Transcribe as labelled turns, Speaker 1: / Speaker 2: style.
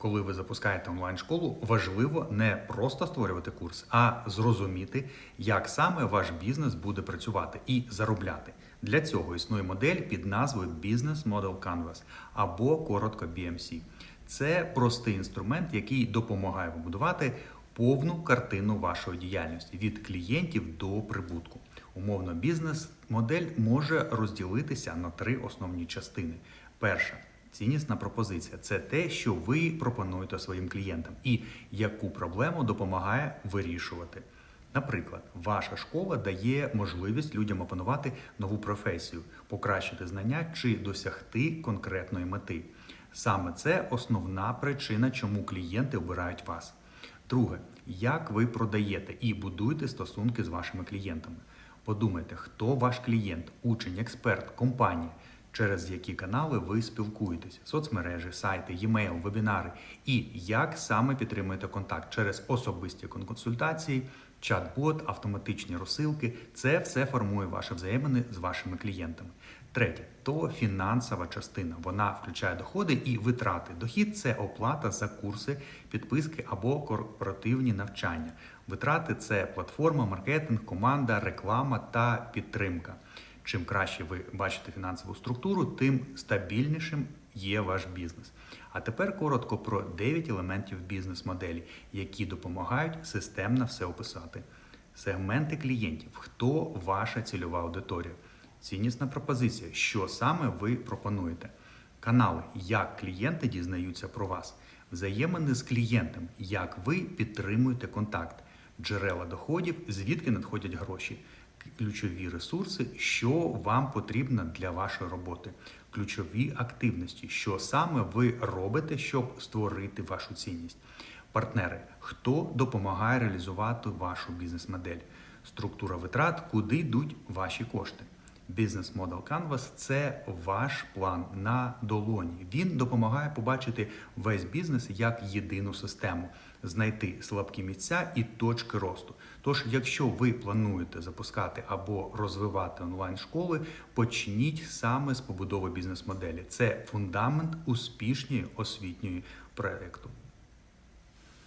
Speaker 1: Коли ви запускаєте онлайн-школу, важливо не просто створювати курс, а зрозуміти, як саме ваш бізнес буде працювати і заробляти. Для цього існує модель під назвою Business Model Canvas або коротко BMC. Це простий інструмент, який допомагає побудувати повну картину вашої діяльності від клієнтів до прибутку. Умовно, бізнес-модель може розділитися на три основні частини. Перша ціннісна пропозиція це те, що ви пропонуєте своїм клієнтам, і яку проблему допомагає вирішувати. Наприклад, ваша школа дає можливість людям опанувати нову професію, покращити знання чи досягти конкретної мети. Саме це основна причина, чому клієнти обирають вас. Друге, як ви продаєте і будуєте стосунки з вашими клієнтами. Подумайте, хто ваш клієнт, учень, експерт, компанія, через які канали ви спілкуєтесь: соцмережі, сайти, e-mail, вебінари, і як саме підтримуєте контакт через особисті консультації, чат-бот, автоматичні розсилки. Це все формує ваші взаємини з вашими клієнтами. Третє то фінансова частина. Вона включає доходи і витрати. Дохід це оплата за курси, підписки або корпоративні навчання. Витрати це платформа, маркетинг, команда, реклама та підтримка. Чим краще ви бачите фінансову структуру, тим стабільнішим є ваш бізнес. А тепер коротко про 9 елементів бізнес-моделі, які допомагають системно все описати. Сегменти клієнтів, хто ваша цільова аудиторія, ціннісна пропозиція, що саме ви пропонуєте, канали, як клієнти дізнаються про вас, взаємини з клієнтом, як ви підтримуєте контакт, джерела доходів, звідки надходять гроші ключові ресурси, що вам потрібно для вашої роботи, ключові активності, що саме ви робите, щоб створити вашу цінність. Партнери, хто допомагає реалізувати вашу бізнес-модель, структура витрат, куди йдуть ваші кошти. Бізнес Model Canvas – це ваш план на долоні. Він допомагає побачити весь бізнес як єдину систему, знайти слабкі місця і точки росту. Тож, якщо ви плануєте запускати або розвивати онлайн-школи, почніть саме з побудови бізнес-моделі. Це фундамент успішної освітньої проекту.